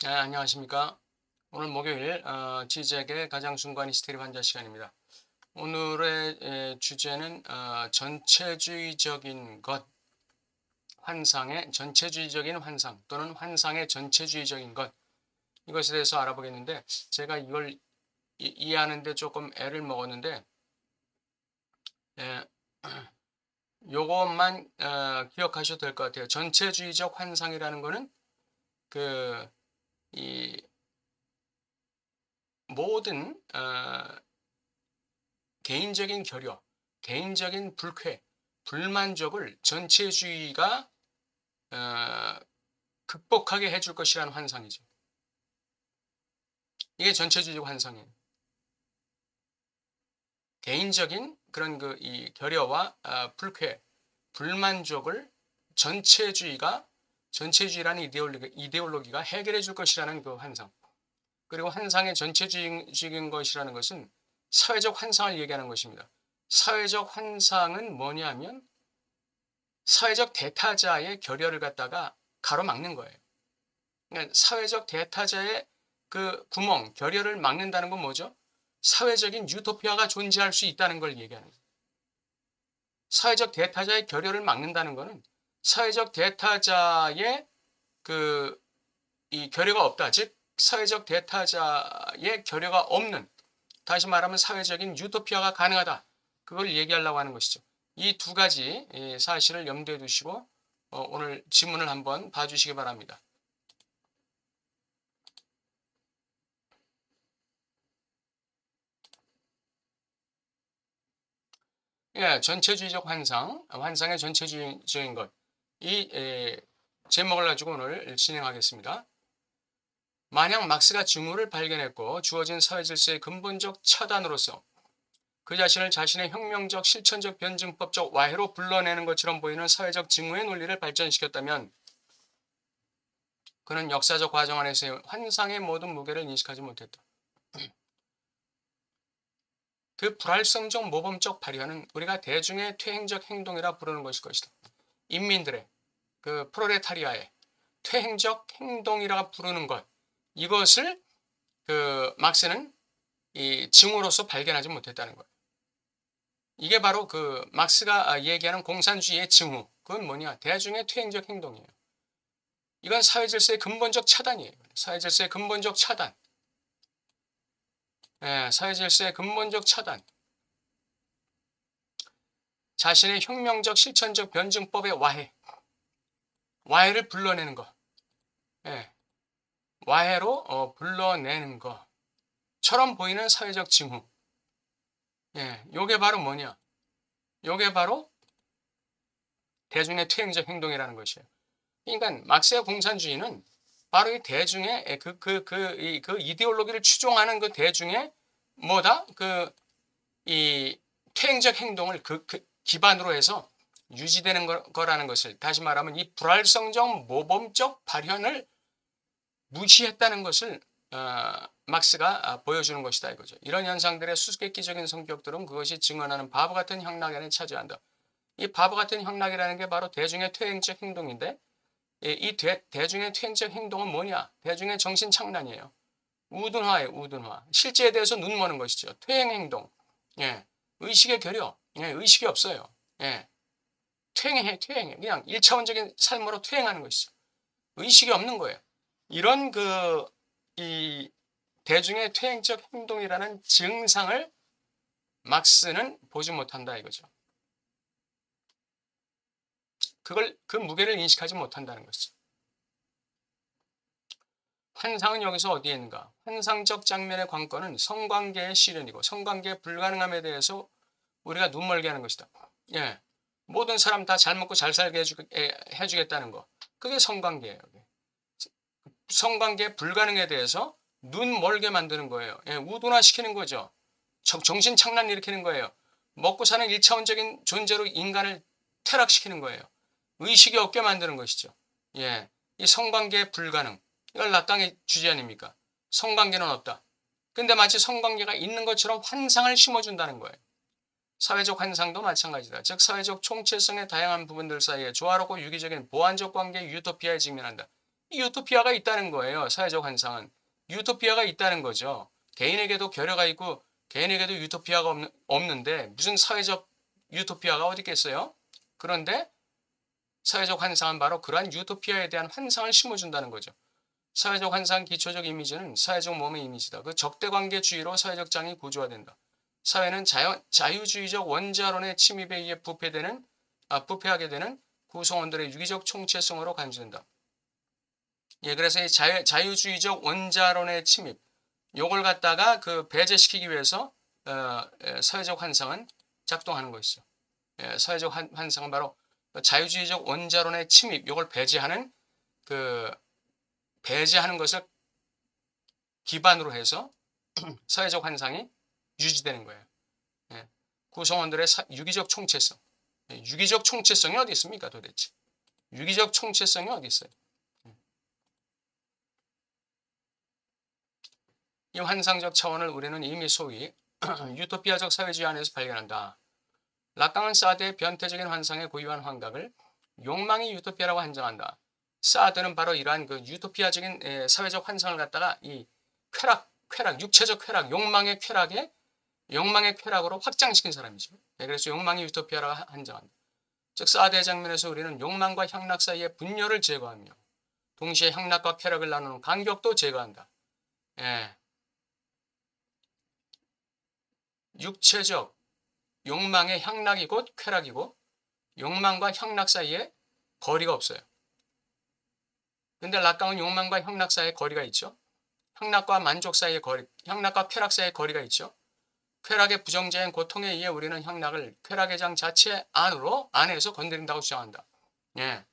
네, 안녕하십니까. 오늘 목요일 어, 지적의 가장 순간 히스테리 환자 시간입니다. 오늘의 에, 주제는 어, 전체주의적인 것, 환상의 전체주의적인 환상 또는 환상의 전체주의적인 것 이것에 대해서 알아보겠는데 제가 이걸 이, 이해하는데 조금 애를 먹었는데 에, 요것만 어, 기억하셔도 될 것 같아요. 전체주의적 환상이라는 거는 그 이 모든 어, 개인적인 결여, 개인적인 불쾌, 불만족을 전체주의가 어, 극복하게 해줄 것이라는 환상이죠. 이게 전체주의적 환상이에요. 개인적인 그런 그 이 결여와 어, 불쾌, 불만족을 전체주의가 전체주의라는 이데올로기, 이데올로기가 해결해 줄 것이라는 그 환상. 그리고 환상의 전체주의적인 것이라는 것은 사회적 환상을 얘기하는 것입니다. 사회적 환상은 뭐냐면 사회적 대타자의 결여를 갖다가 가로막는 거예요. 그러니까 사회적 대타자의 그 구멍, 결여를 막는다는 건 뭐죠? 사회적인 유토피아가 존재할 수 있다는 걸 얘기하는 거예요. 사회적 대타자의 결여를 막는다는 것은 사회적 대타자의 그 이 결여가 없다. 즉 사회적 대타자의 결여가 없는 다시 말하면 사회적인 유토피아가 가능하다. 그걸 얘기하려고 하는 것이죠. 이 두 가지 사실을 염두에 두시고 어, 오늘 지문을 한번 봐주시기 바랍니다. 예, 전체주의적 환상, 환상의 전체주의적인 것. 이 에, 제목을 가지고 오늘 진행하겠습니다. 만약 막스가 증오를 발견했고 주어진 사회 질서의 근본적 차단으로서 그 자신을 자신의 혁명적 실천적 변증법적 와해로 불러내는 것처럼 보이는 사회적 증오의 논리를 발전시켰다면 그는 역사적 과정 안에서의 환상의 모든 무게를 인식하지 못했다. 그 불활성적 모범적 발현은 우리가 대중의 퇴행적 행동이라 부르는 것일 것이다. 인민들의 그 프로레타리아의 퇴행적 행동이라 부르는 것 이것을 그 막스는 이 증오로서 발견하지 못했다는 거예요. 이게 바로 그 막스가 얘기하는 공산주의의 증오. 그건 뭐냐? 대중의 퇴행적 행동이에요. 이건 사회 질서의 근본적 차단이에요. 사회 질서의 근본적 차단. 예, 사회 질서의 근본적 차단. 자신의 혁명적 실천적 변증법의 와해. 와해를 불러내는 것. 예, 와해로 어, 불러내는 것처럼 보이는 사회적 징후. 예, 요게 바로 뭐냐? 요게 바로 대중의 퇴행적 행동이라는 것이에요. 그러니까 막스의 공산주의는 바로 이 대중의 그 그 그 이 그 이데올로기를 추종하는 그 대중의 뭐다 그 이 퇴행적 행동을 그, 그 기반으로 해서 유지되는 거, 라는 것을 다시 말하면 이 불활성적 모범적 발현을 무시했다는 것을 어, 막스가 아, 보여주는 것이다 이거죠. 이런 현상들의 수수께끼적인 성격들은 그것이 증언하는 바보 같은 안에 차지한다. 이 바보 같은 형락이라는 게 바로 대중의 퇴행적 행동인데 이 대, 대중의 퇴행적 행동은 뭐냐? 대중의 정신 창란이에요. 우둔화예요, 우둔화. 실제에 대해서 눈 머는 것이죠. 퇴행 행동. 예. 의식의 결여. 예, 의식이 없어요. 예. 퇴행해, 퇴행해. 그냥 1차원적인 삶으로 퇴행하는 것이죠. 의식이 없는 거예요. 이런 그, 이, 대중의 퇴행적 행동이라는 증상을 막스는 보지 못한다 이거죠. 그걸, 그 무게를 인식하지 못한다는 것이죠. 환상은 여기서 어디에 있는가? 환상적 장면의 관건은 성관계의 실현이고 성관계의 불가능함에 대해서 우리가 눈멀게 하는 것이다. 예. 모든 사람 다 잘 먹고 잘 살게 해주, 해주겠다는 거. 그게 성관계예요. 성관계 불가능에 대해서 눈 멀게 만드는 거예요. 예, 우둔화 시키는 거죠. 정신 착란 일으키는 거예요. 먹고 사는 1차원적인 존재로 인간을 퇴락시키는 거예요. 의식이 없게 만드는 것이죠. 예. 이 성관계 불가능. 이걸 낙강의 주제 아닙니까? 성관계는 없다. 근데 마치 성관계가 있는 것처럼 환상을 심어준다는 거예요. 사회적 환상도 마찬가지다. 즉 사회적 총체성의 다양한 부분들 사이에 조화롭고 유기적인 보완적 관계 유토피아에 직면한다. 유토피아가 있다는 거예요. 사회적 환상은 유토피아가 있다는 거죠. 개인에게도 결여가 있고 개인에게도 유토피아가 없는, 없는데 무슨 사회적 유토피아가 어디 있겠어요? 그런데 사회적 환상은 바로 그러한 유토피아에 대한 환상을 심어준다는 거죠. 사회적 환상 기초적 이미지는 사회적 몸의 이미지다. 그 적대관계주의로 사회적 장이 구조화된다. 사회는 자연, 자유주의적 원자론의 침입에 의해 부패되는 아, 부패하게 되는 구성원들의 유기적 총체성으로 간주된다. 예, 그래서 이 자유, 자유주의적 원자론의 침입, 요걸 갖다가 그 배제시키기 위해서 어, 예, 사회적 환상은 작동하는 것이죠. 예, 사회적 환, 환상은 바로 자유주의적 원자론의 침입, 요걸 배제하는 그 배제하는 것을 기반으로 해서 사회적 환상이 유지되는 거예요. 예, 구성원들의 사, 유기적 총체성. 예, 유기적 총체성이 어디 있습니까 도대체? 유기적 총체성이 어디 있어요? 예. 이 환상적 차원을 우리는 이미 소위 유토피아적 사회주의 안에서 발견한다. 락강은 사드의 변태적인 환상에 고유한 환각을 욕망이 유토피아라고 한정한다. 사드는 바로 이러한 그 유토피아적인 에, 사회적 환상을 갖다가 이 쾌락, 쾌락, 육체적 쾌락, 욕망의 쾌락에 욕망의 쾌락으로 확장시킨 사람이죠. 네, 그래서 욕망이 유토피아라고 하- 한정한다. 즉 사드의 장면에서 우리는 욕망과 향락 사이의 분열을 제거하며 동시에 향락과 쾌락을 나누는 간격도 제거한다. 예. 육체적 욕망의 향락이 곧 쾌락이고 욕망과 향락 사이에 거리가 없어요. 근데 락강은 욕망과 향락 사이에 거리가 있죠. 향락과 만족 사이에 거리, 향락과 쾌락 사이에 거리가 있죠. 쾌락의 부정적인 고통에 의해 우리는 향락을 쾌락의 장 자체 안으로 안에서 건드린다고 주장한다. 예.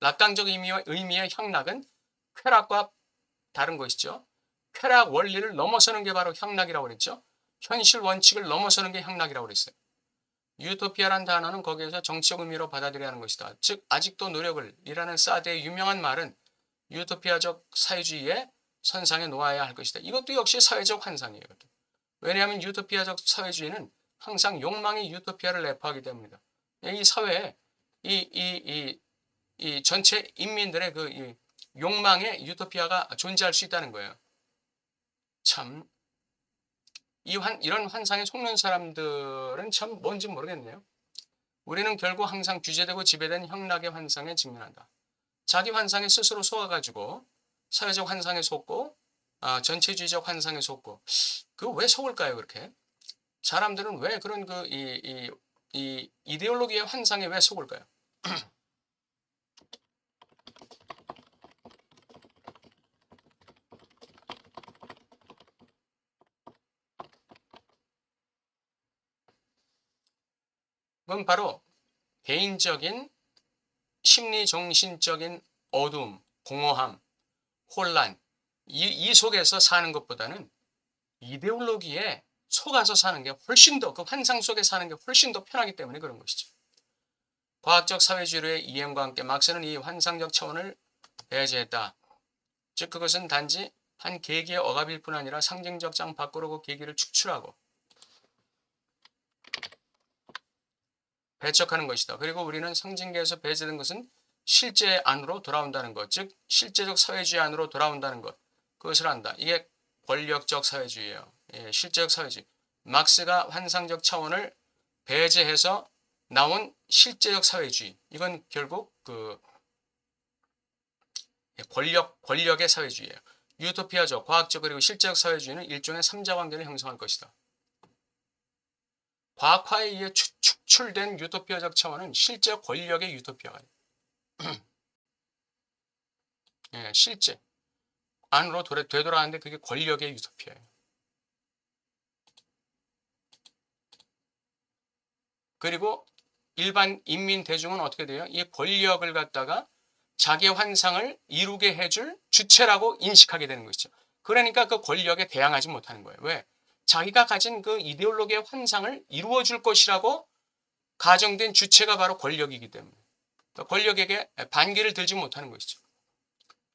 락강적 의미와 의미의 향락은 쾌락과 다른 것이죠. 쾌락 원리를 넘어서는 게 바로 향락이라고 그랬죠. 현실 원칙을 넘어서는 게 향락이라고 그랬어요. 유토피아란 단어는 거기에서 정치적 의미로 받아들여야 하는 것이다. 즉 아직도 노력을 이라는 사드의 유명한 말은 유토피아적 사회주의의 선상에 놓아야 할 것이다. 이것도 역시 사회적 환상이에요. 왜냐하면 유토피아적 사회주의는 항상 욕망이 유토피아를 내포하기 때문이다. 이 사회에 이, 이, 이, 이 전체 인민들의 그 이 욕망의 유토피아가 존재할 수 있다는 거예요. 참, 이 환, 이런 환상에 속는 사람들은 참 뭔지 모르겠네요. 우리는 결국 항상 규제되고 지배된 향락의 환상에 직면한다. 자기 환상에 스스로 속아가지고 사회적 환상에 속고 아, 전체주의적 환상에 속고 그 왜 속을까요 그렇게? 사람들은 왜 그런 그 이 이 이 이 데올로기의 환상에 왜 속을까요? 그건 바로 개인적인 심리 정신적인 어둠, 공허함, 혼란 이, 이 속에서 사는 것보다는 이데올로기에 속아서 사는 게 훨씬 더 그 환상 속에 사는 게 훨씬 더 편하기 때문에 그런 것이죠. 과학적 사회주의의 이행과 함께 막스는 이 환상적 차원을 배제했다. 즉 그것은 단지 한 계기의 억압일 뿐 아니라 상징적 장 밖으로 그 계기를 축출하고 배척하는 것이다. 그리고 우리는 상징계에서 배제된 것은 실제 안으로 돌아온다는 것, 즉 실제적 사회주의 안으로 돌아온다는 것, 그것을 안다. 이게 권력적 사회주의예요. 예, 실제적 사회주의. 막스가 환상적 차원을 배제해서 나온 실제적 사회주의. 이건 결국 그 예, 권력 권력의 사회주의예요. 유토피아적, 과학적 그리고 실제적 사회주의는 일종의 삼자 관계를 형성할 것이다. 과학화에 의해 추- 축출된 유토피아적 차원은 실제 권력의 유토피아가 예, 실제 안으로 돌아, 되돌아가는데 그게 권력의 유토피아예요. 그리고 일반 인민 대중은 어떻게 돼요? 이 권력을 갖다가 자기의 환상을 이루게 해줄 주체라고 인식하게 되는 것이죠. 그러니까 그 권력에 대항하지 못하는 거예요. 왜? 자기가 가진 그 이데올로기의 환상을 이루어 줄 것이라고 가정된 주체가 바로 권력이기 때문에 그러니까 권력에게 반기를 들지 못하는 것이죠.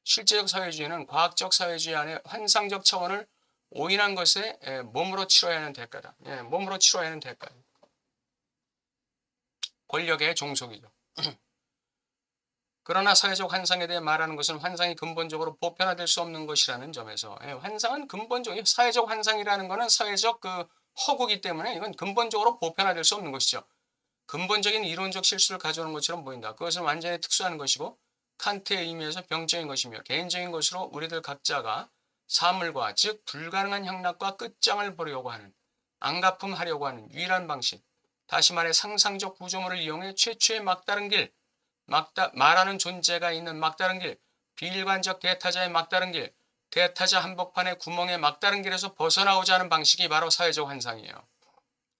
실제적 사회주의는 과학적 사회주의 안에 환상적 차원을 오인한 것에 에, 몸으로 치러야 하는 대가다. 예, 몸으로 치러야 하는 대가. 권력의 종속이죠. 그러나 사회적 환상에 대해 말하는 것은 환상이 근본적으로 보편화될 수 없는 것이라는 점에서 예, 환상은 근본적인 사회적 환상이라는 것은 사회적 그 허구기 때문에 이건 근본적으로 보편화될 수 없는 것이죠. 근본적인 이론적 실수를 가져오는 것처럼 보인다. 그것은 완전히 특수한 것이고 칸트의 의미에서 병적인 것이며 개인적인 것으로 우리들 각자가 사물과 즉 불가능한 향락과 끝장을 보려고 하는 안가품하려고 하는 유일한 방식 다시 말해 상상적 구조물을 이용해 최초의 막다른 길 막다, 말하는 존재가 있는 막다른 길 비일관적 대타자의 막다른 길 대타자 한복판의 구멍의 막다른 길에서 벗어나고자 하는 방식이 바로 사회적 환상이에요.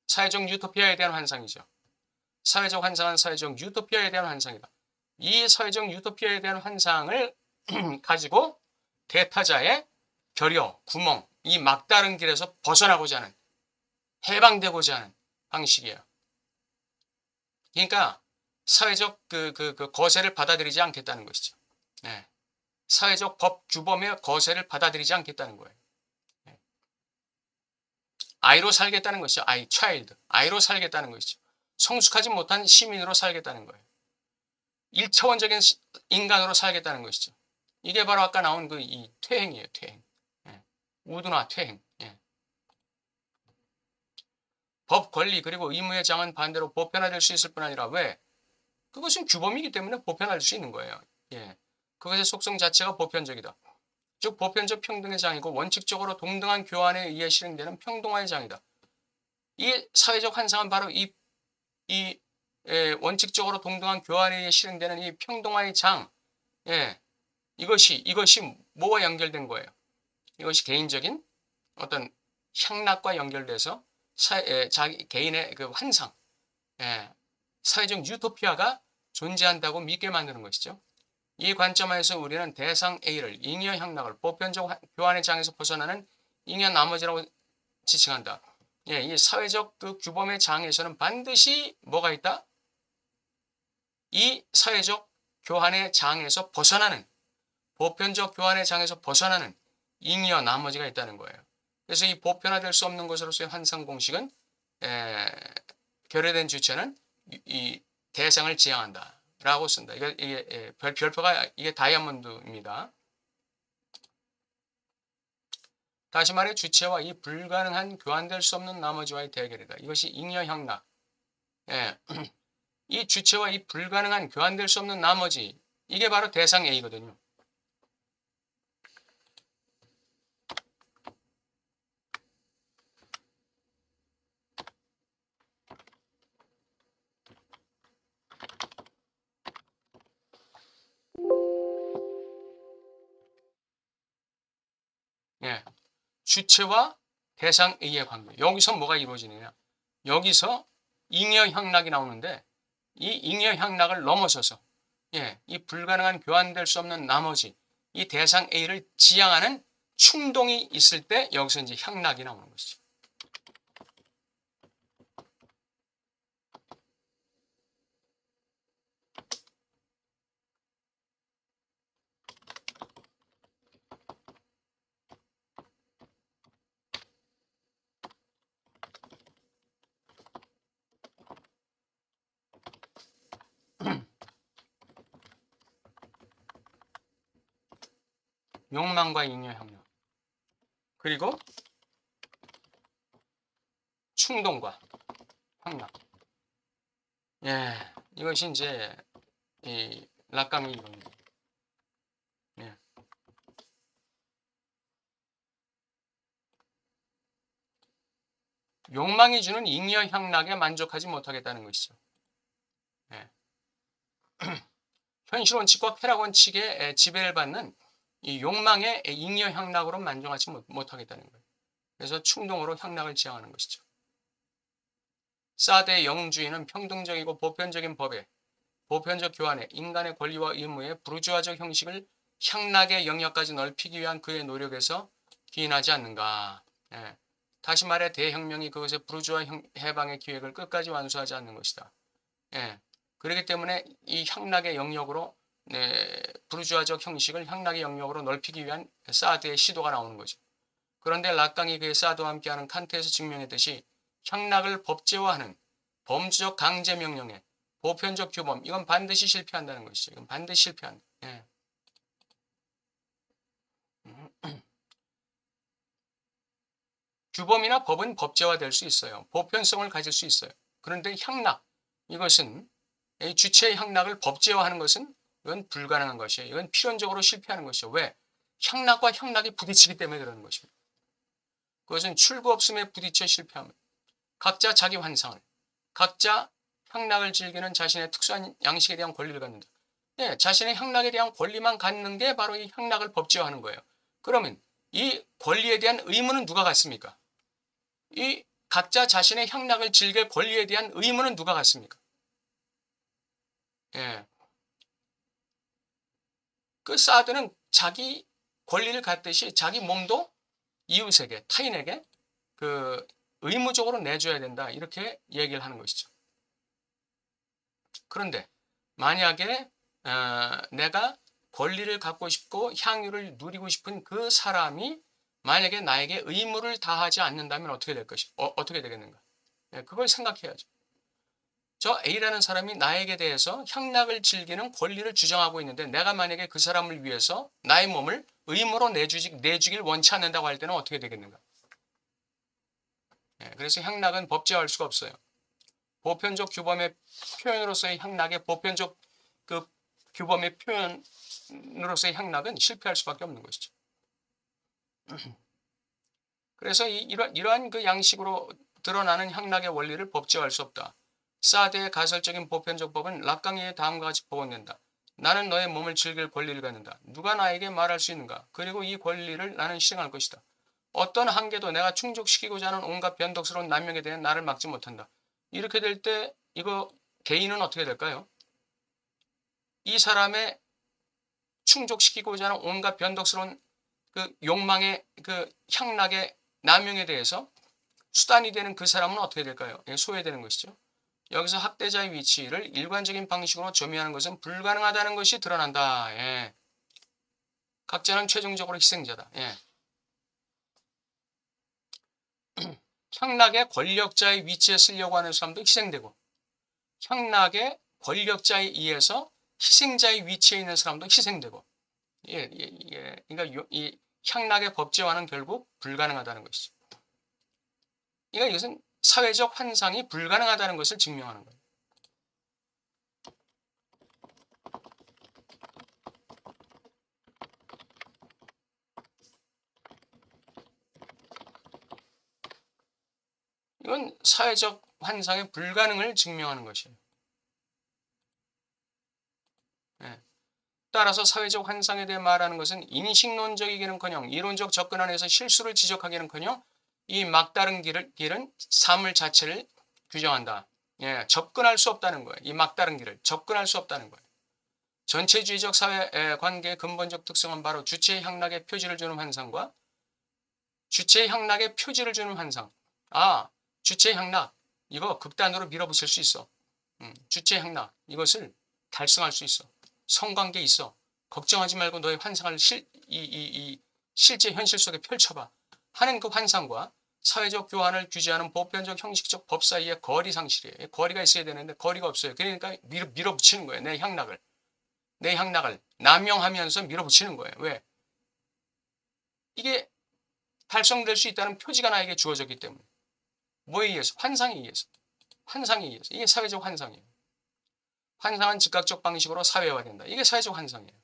사회적 유토피아에 대한 환상이죠. 사회적 환상은 사회적 유토피아에 대한 환상이다. 이 사회적 유토피아에 대한 환상을 가지고 대타자의 결여, 구멍, 이 막다른 길에서 벗어나고자 하는 해방되고자 하는 방식이에요. 그러니까 사회적 그, 그, 그 거세를 받아들이지 않겠다는 것이죠. 네. 사회적 법 규범의 거세를 받아들이지 않겠다는 거예요. 네. 아이로 살겠다는 것이죠. 아이, 차일드. 아이로 살겠다는 것이죠. 성숙하지 못한 시민으로 살겠다는 거예요. 1차원적인 인간으로 살겠다는 것이죠. 이게 바로 아까 나온 그 이 퇴행이에요. 퇴행. 예. 우두나 퇴행. 예. 법 권리 그리고 의무의 장은 반대로 보편화될 수 있을 뿐 아니라 왜? 그것은 규범이기 때문에 보편화될 수 있는 거예요. 예. 그것의 속성 자체가 보편적이다. 즉 보편적 평등의 장이고 원칙적으로 동등한 교환에 의해 실행되는 평등화의 장이다. 이 사회적 환상은 바로 이, 이 예, 원칙적으로 동등한 의해 실행되는 이 평등화의 장, 예, 이것이 이것이 뭐와 연결된 거예요? 이것이 개인적인 어떤 향락과 연결돼서 사, 예, 자기 개인의 그 환상, 예, 사회적 유토피아가 존재한다고 믿게 만드는 것이죠. 이 관점에서 우리는 대상 A를 잉여 향락을 보편적 교환의 장에서 벗어나는 잉여 나머지라고 지칭한다. 예, 이 사회적 그 규범의 장에서는 반드시 뭐가 있다? 이 사회적 교환의 장에서 벗어나는 보편적 교환의 장에서 벗어나는 잉여 나머지가 있다는 거예요. 그래서 이 보편화될 수 없는 것으로서의 환상 공식은 에, 결여된 주체는 이, 이 대상을 지향한다라고 쓴다. 이게, 이게 예, 별, 별표가 이게 다이아몬드입니다. 다시 말해 주체와 이 불가능한 교환될 수 없는 나머지와의 대결이다. 이것이 잉여 향락. 예. 이 주체와 이 불가능한 교환될 수 없는 나머지 이게 바로 대상 A거든요. 예. 주체와 대상 A의 관계. 여기서 뭐가 이루어지느냐? 여기서 잉여향락이 나오는데 이 잉여 향락을 넘어서서 예, 이 불가능한 교환될 수 없는 나머지 이 대상 A를 지향하는 충동이 있을 때 여기서 이제 향락이 나오는 것이죠. 욕망과 잉여 향락 그리고 충동과 향락 예 이것이 이제 이 락강의 이론입니다 예. 욕망이 주는 잉여 향락에 만족하지 못하겠다는 것이죠 예. 현실 원칙과 쾌락 원칙의 지배를 받는 이 욕망의 잉여 향락으로 만족하지 못하겠다는 거예요. 그래서 충동으로 향락을 지향하는 것이죠. 사대의 영주의는 평등적이고 보편적인 법에 보편적 교환에 인간의 권리와 의무의 부르주아적 형식을 향락의 영역까지 넓히기 위한 그의 노력에서 기인하지 않는가. 예. 다시 말해 대혁명이 그것의 부르주아 해방의 기획을 끝까지 완수하지 않는 것이다. 예. 그렇기 때문에 이 향락의 영역으로 네, 부르주아적 형식을 향락의 영역으로 넓히기 위한 사드의 시도가 나오는 거죠. 그런데 락강이 그의 사드와 함께하는 칸트에서 증명했듯이 향락을 법제화하는 범주적 강제 명령에 보편적 규범 이건 반드시 실패한다는 것이죠. 이건 반드시 실패한다. 예. 규범이나 법은 법제화될 수 있어요. 보편성을 가질 수 있어요. 그런데 향락 이것은 이 주체의 향락을 법제화하는 것은 이건 불가능한 것이에요. 이건 필연적으로 실패하는 것이죠. 왜? 향락과 향락이 부딪히기 때문에 그러는 것입니다. 그것은 출구 없음에 부딪혀 실패함. 각자 자기 환상을, 각자 향락을 즐기는 자신의 특수한 양식에 대한 권리를 갖는다. 네, 자신의 향락에 대한 권리만 갖는 게 바로 이 향락을 법제화하는 거예요. 그러면 이 권리에 대한 의무는 누가 갖습니까? 이 각자 자신의 향락을 즐길 권리에 대한 의무는 누가 갖습니까? 예. 그 사드는 자기 권리를 갖듯이 자기 몸도 이웃에게 타인에게 그 의무적으로 내줘야 된다 이렇게 얘기를 하는 것이죠. 그런데 만약에 어, 내가 권리를 갖고 싶고 향유를 누리고 싶은 그 사람이 만약에 나에게 의무를 다하지 않는다면 어떻게 될 것이 어, 어떻게 되겠는가? 예, 그걸 생각해야죠. 저 A라는 사람이 나에게 대해서 향락을 즐기는 권리를 주장하고 있는데 내가 만약에 그 사람을 위해서 나의 몸을 의무로 내주지, 내주길 원치 않는다고 할 때는 어떻게 되겠는가? 예, 그래서 향락은 법제화할 수가 없어요. 보편적 규범의 표현으로서의 향락의 보편적 그 규범의 표현으로서의 향락은 실패할 수밖에 없는 것이죠. 그래서 이, 이러, 이러한 그 양식으로 드러나는 향락의 원리를 법제화할 수 없다. 사드의 가설적인 보편적 법은 락강이의 다음과 같이 복원된다. 나는 너의 몸을 즐길 권리를 갖는다. 누가 나에게 말할 수 있는가? 그리고 이 권리를 나는 실행할 것이다. 어떤 한계도 내가 충족시키고자 하는 온갖 변덕스러운 난명에 대해 나를 막지 못한다. 이렇게 될 때 이거 개인은 어떻게 될까요? 이 사람의 충족시키고자 하는 온갖 변덕스러운 그 욕망의 그 향락의 남용에 대해서 수단이 되는 그 사람은 어떻게 될까요? 예, 소외되는 것이죠. 여기서 학대자의 위치를 일관적인 방식으로 점유하는 것은 불가능하다는 것이 드러난다. 예. 각자는 최종적으로 희생자다. 예. 향락의 권력자의 위치에 쓰려고 하는 사람도 희생되고 향락의 권력자에 의해서 희생자의 위치에 있는 사람도 희생되고 예, 예, 예. 그러니까 요, 이 향락의 법제화는 결국 불가능하다는 것이죠. 그러니까 이것은 사회적 환상이 불가능하다는 것을 증명하는 거예요. 이건 사회적 환상의 불가능을 증명하는 것이에요. 네. 따라서 사회적 환상에 대해 말하는 것은 인식론적이기는커녕 이론적 접근 안에서 실수를 지적하기는커녕 이 막다른 길을, 길은 사물 자체를 규정한다. 예, 접근할 수 없다는 거예요. 이 막다른 길을 접근할 수 없다는 거예요. 전체주의적 사회 관계의 근본적 특성은 바로 주체의 향락에 표지를 주는 환상과 주체의 향락에 표지를 주는 환상. 아, 주체의 향락. 이거 극단으로 밀어붙일 수 있어. 음, 주체의 향락. 이것을 달성할 수 있어. 성관계 있어. 걱정하지 말고 너의 환상을 실, 이, 이, 이 실제 현실 속에 펼쳐봐. 하는 그 환상과 사회적 교환을 규제하는 보편적 형식적 법 사이의 거리 상실이에요. 거리가 있어야 되는데 거리가 없어요. 그러니까 밀어, 밀어 붙이는 거예요. 내 향락을. 내 향락을 남용하면서 밀어붙이는 거예요. 왜? 이게 달성될 수 있다는 표지가 나에게 주어졌기 때문에. 뭐에 의해서? 환상에 의해서. 환상에 의해서. 이게 사회적 환상이에요. 환상은 즉각적 방식으로 사회화된다. 이게 사회적 환상이에요.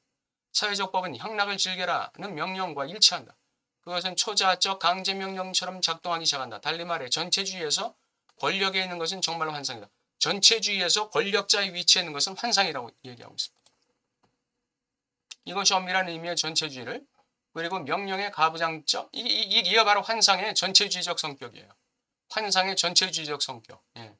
사회적 법은 향락을 즐겨라는 명령과 일치한다. 그것은 초자적 강제명령처럼 작동하기 시작한다. 달리 말해 전체주의에서 권력에 있는 것은 정말로 환상이다. 전체주의에서 권력자의 위치에 있는 것은 환상이라고 얘기하고 있습니다. 이것이 엄밀한 의미의 전체주의를 그리고 명령의 가부장적 이, 이, 이게 바로 환상의 전체주의적 성격이에요. 환상의 전체주의적 성격. 예.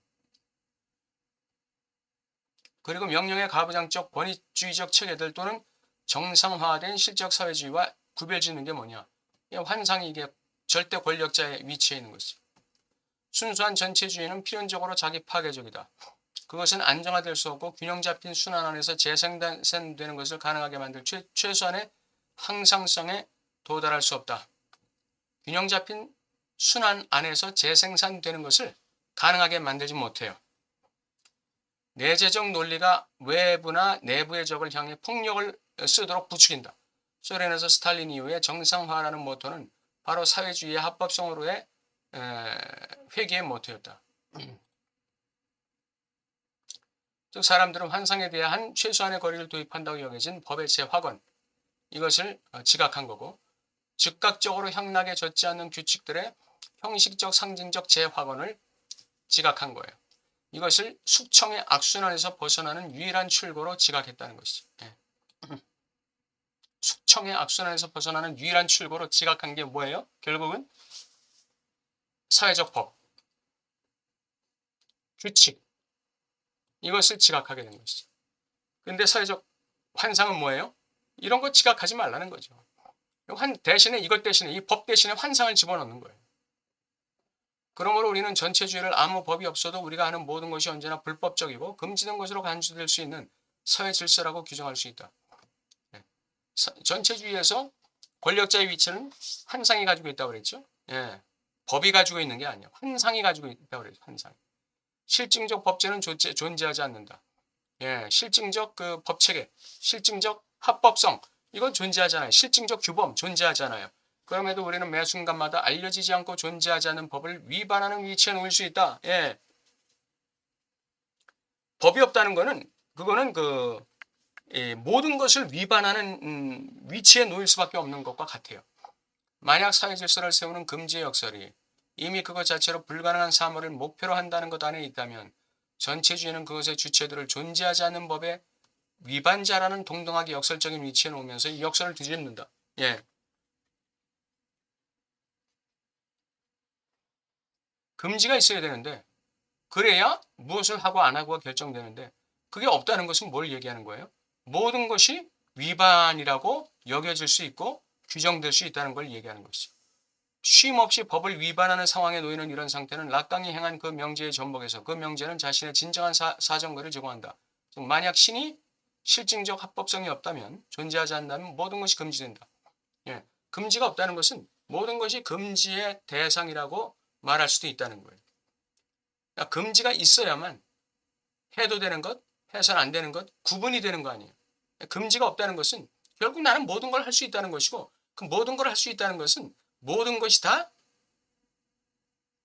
그리고 명령의 가부장적 권위주의적 체계들 또는 정상화된 실적 사회주의와 구별짓는 게 뭐냐? 환상이 이게 절대 권력자의 위치에 있는 것이죠. 순수한 전체주의는 필연적으로 자기 파괴적이다. 그것은 안정화될 수 없고 균형 잡힌 순환 안에서 재생되는 것을 가능하게 만들 최, 최소한의 항상성에 도달할 수 없다. 균형 잡힌 순환 안에서 재생산되는 것을 가능하게 만들지 못해요. 내재적 논리가 외부나 내부의 적을 향해 폭력을 쓰도록 부추긴다. 소련에서 스탈린 이후에 정상화라는 모토는 바로 사회주의의 합법성으로의 에, 회귀의 모토였다. 즉 사람들은 환상에 대한 최소한의 거리를 도입한다고 여겨진 법의 재확언 이것을 어, 지각한 거고 즉각적으로 향락에 젖지 않는 규칙들의 형식적 상징적 재확언을 지각한 거예요. 이것을 숙청의 악순환에서 벗어나는 유일한 출구로 지각했다는 것이죠. 예. 숙청의 악순환에서 벗어나는 유일한 출구로 지각한 게 뭐예요? 결국은 사회적 법, 규칙 이것을 지각하게 된 것이죠. 근데 사회적 환상은 뭐예요? 이런 거 지각하지 말라는 거죠. 환 대신에 이것 대신에 이 법 대신에 환상을 집어넣는 거예요. 그러므로 우리는 전체주의를 아무 법이 없어도 우리가 하는 모든 것이 언제나 불법적이고 금지된 것으로 간주될 수 있는 사회 질서라고 규정할 수 있다. 전체주의에서 권력자의 위치는 환상이 가지고 있다고 그랬죠. 예. 법이 가지고 있는 게 아니야. 환상이 가지고 있다고 그랬죠. 환상. 실증적 법제는 존재, 존재하지 않는다. 예. 실증적 그 법체계, 실증적 합법성 이건 존재하잖아요. 실증적 규범 존재하잖아요. 그럼에도 우리는 매 순간마다 알려지지 않고 존재하지 않는 법을 위반하는 위치에 놓일 수 있다. 예. 법이 없다는 거는 그거는 그 예, 모든 것을 위반하는 음, 위치에 놓일 수밖에 없는 것과 같아요. 만약 사회 질서를 세우는 금지의 역설이 이미 그것 자체로 불가능한 사물을 목표로 한다는 것 안에 있다면 전체주의는 그것의 주체들을 존재하지 않는 법의 위반자라는 동등하게 역설적인 위치에 놓으면서 이 역설을 뒤집는다. 예. 금지가 있어야 되는데 그래야 무엇을 하고 안 하고가 결정되는데 그게 없다는 것은 뭘 얘기하는 거예요? 모든 것이 위반이라고 여겨질 수 있고 규정될 수 있다는 걸 얘기하는 것이죠. 쉼 없이 법을 위반하는 상황에 놓이는 이런 상태는 락강이 행한 그 명제의 전복에서 그 명제는 자신의 진정한 사, 사정거를 제공한다. 즉 만약 신이 실증적 합법성이 없다면 존재하지 않는다면 모든 것이 금지된다. 예, 금지가 없다는 것은 모든 것이 금지의 대상이라고 말할 수도 있다는 거예요. 그러니까 금지가 있어야만 해도 되는 것, 해서는 안 되는 것, 구분이 되는 거 아니에요. 금지가 없다는 것은 결국 나는 모든 걸 할 수 있다는 것이고 그 모든 걸 할 수 있다는 것은 모든 것이 다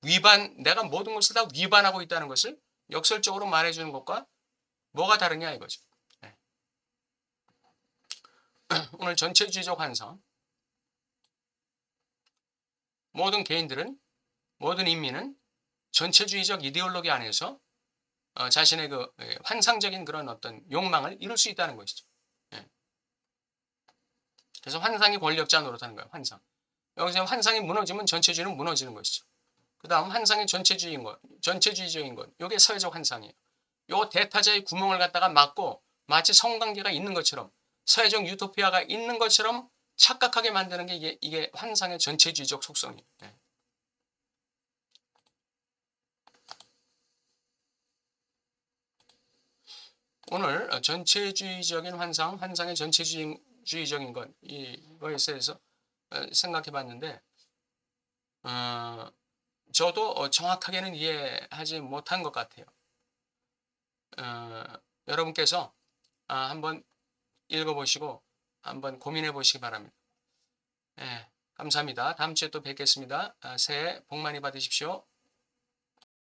위반, 내가 모든 것을 다 위반하고 있다는 것을 역설적으로 말해주는 것과 뭐가 다르냐 이거죠. 네. 오늘 전체주의적 환상. 모든 개인들은, 모든 인민은 전체주의적 이데올로기 안에서 어, 자신의 그 예, 환상적인 그런 어떤 욕망을 이룰 수 있다는 것이죠. 예. 그래서 환상이 권력자 노릇하는 거예요. 환상. 여기서 환상이 무너지면 전체주의는 무너지는 것이죠. 그 다음 환상이 전체주의인 것, 전체주의적인 것. 이게 사회적 환상이에요. 요 대타자의 구멍을 갖다가 막고 마치 성관계가 있는 것처럼 사회적 유토피아가 있는 것처럼 착각하게 만드는 게 이게, 이게 환상의 전체주의적 속성이에요. 예. 오늘 어, 전체주의적인 환상, 환상의 전체주의적인 것 이거에 대해서 어, 생각해 봤는데 어, 저도 어, 정확하게는 이해하지 못한 것 같아요. 어, 여러분께서 아, 한번 읽어보시고 한번 고민해 보시기 바랍니다. 예, 감사합니다. 다음 주에 또 뵙겠습니다. 아, 새해 복 많이 받으십시오.